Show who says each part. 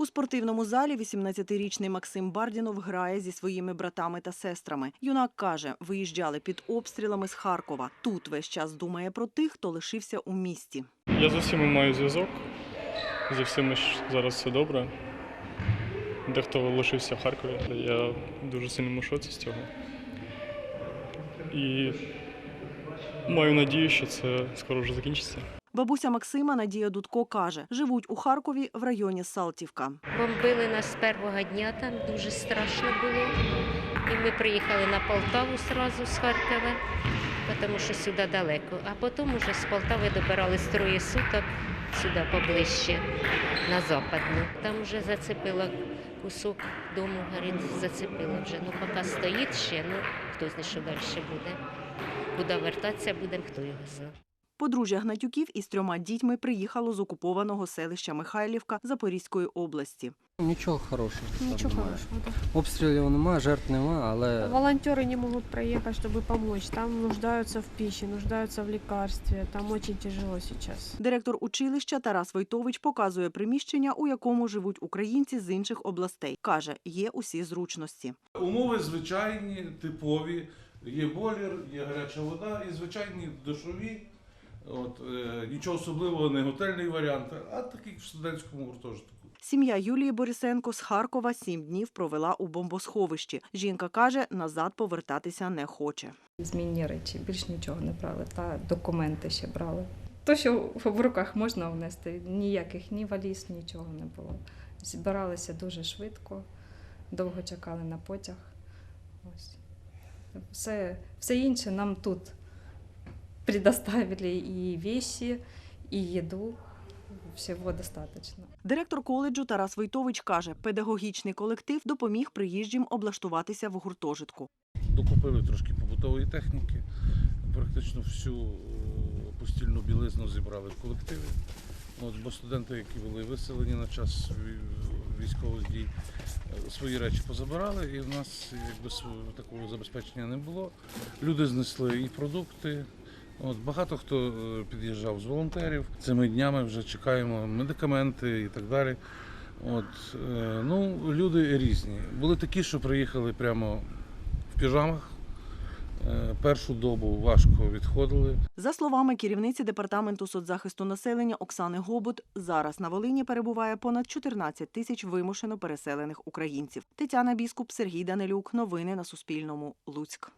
Speaker 1: У спортивному залі 18-річний Максим Бардінов грає зі своїми братами та сестрами. Юнак каже, виїжджали під обстрілами з Харкова. Тут весь час думає про тих, хто лишився у місті.
Speaker 2: Я з усіма маю зв'язок. Зі всіми зараз все добре. Дехто лишився в Харкові. Я дуже сильному шоці з цього. І маю надію, що це скоро вже закінчиться.
Speaker 1: Бабуся Максима Надія Дудко каже, живуть у Харкові в районі Салтівка.
Speaker 3: Бомбили нас з першого дня, там дуже страшно було. І ми приїхали на Полтаву одразу з Харкова, тому що сюди далеко. А потім уже з Полтави добирались троє суток сюди поближче, на западну. Там вже зацепило кусок дому, говорить, зацепило вже. Ну, поки стоїть ще, ну хто знає, що далі буде. Куди вертатися будемо, хто його знає.
Speaker 1: Подружжя Гнатюків із трьома дітьми приїхало з окупованого селища Михайлівка Запорізької області.
Speaker 4: Нічого хорошого.
Speaker 5: Ничего
Speaker 4: немає.
Speaker 5: хорошего, да.
Speaker 4: Обстрілів немає, жертв немає, але
Speaker 5: Волонтеры не могут проехать, чтобы помочь. Там нуждаются в пище, нуждаются в лекарстве. Там очень тяжело сейчас.
Speaker 1: Директор училища Тарас Войтович показує приміщення, у якому живуть українці з інших областей. Каже, є усі зручності.
Speaker 6: Умови звичайні, типові. Є бойлер, є гаряча вода і звичайні душові. От, е, нічого особливого, не готельний варіант, а такий в студентському гуртожитку.
Speaker 1: Сім'я Юлії Борисенко з Харкова сім днів провела у бомбосховищі. Жінка каже, назад повертатися не хоче.
Speaker 7: Змінні речі, більш нічого не брали, та документи ще брали. То, що в руках можна внести, ніяких ні валіз, нічого не було. Збиралися дуже швидко, довго чекали на потяг. Ось. Все, все інше нам тут предоставили і вещи, і їду. Всього достатньо.
Speaker 1: Директор коледжу Тарас Войтович каже, педагогічний колектив допоміг приїжджим облаштуватися в гуртожитку.
Speaker 6: Докупили трошки побутової техніки, практично всю е, постільну білизну зібрали в колективі. От, бо студенти, які були виселені на час військових дій, е, свої речі позабирали, і в нас якби такого забезпечення не було. Люди знесли і продукти. От, багато хто е, під'їжджав з волонтерів. Цими днями вже чекаємо медикаменти і так далі. От, е, ну, люди різні. Були такі, що приїхали прямо в піжамах. Е, Першу добу важко відходили.
Speaker 1: За словами керівниці департаменту соцзахисту населення Оксани Гобут, зараз на Волині перебуває понад 14 тисяч вимушено переселених українців. Тетяна Біскуп, Сергій Данилюк. Новини на Суспільному. Луцьк.